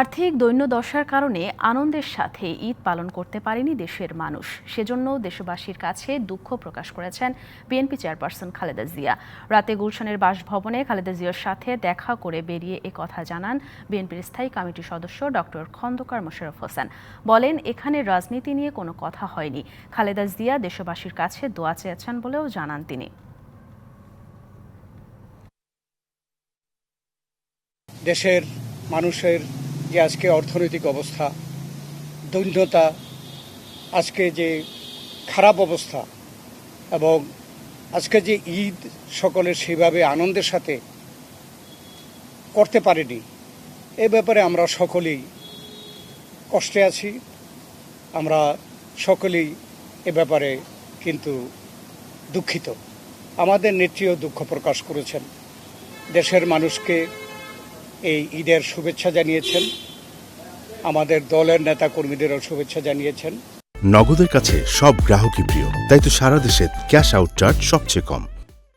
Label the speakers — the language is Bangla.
Speaker 1: আর্থিক দৈন্যদশার কারণে আনন্দের সাথে ঈদ পালন করতে পারেনি দেশের মানুষ। সেজন্য দেশবাসীর কাছে দুঃখ প্রকাশ করেছেন বিএনপি চেয়ারপারসন খালেদা জিয়া। রাতে গুলশানের বাসভবনে খালেদা জিয়ার সাথে দেখা করে বেরিয়ে এ কথা জানান বিএনপির স্থায়ী কমিটির সদস্য ডক্টর খন্দকার মোশাররফ হোসেন। বলেন, এখানে রাজনীতি নিয়ে কোনো কথা হয়নি। খালেদা জিয়া দেশবাসীর কাছে দোয়া চেয়েছেন বলেও জানান তিনি।
Speaker 2: দেশের মানুষের যে আজকে অর্থনৈতিক অবস্থা, দৈন্যতা, আজকে যে খারাপ অবস্থা এবং আজকে যে ঈদ সকলে সেভাবে আনন্দের সাথে করতে পারেনি, এ ব্যাপারে আমরা সকলেই কষ্টে আছি। আমরা সকলেই এ ব্যাপারে কিন্তু দুঃখিত। আমাদের নেত্রীও দুঃখ প্রকাশ করেছেন। দেশের মানুষকে এই ঈদের শুভেচ্ছা জানিয়েছেন। আমাদের দলের নেতা কর্মীদেরও শুভেচ্ছা জানিয়েছেন।
Speaker 3: নগদের কাছে সব গ্রাহকই প্রিয়, তাই তো সারা দেশে ক্যাশ আউট চার্জ সবচেয়ে কম।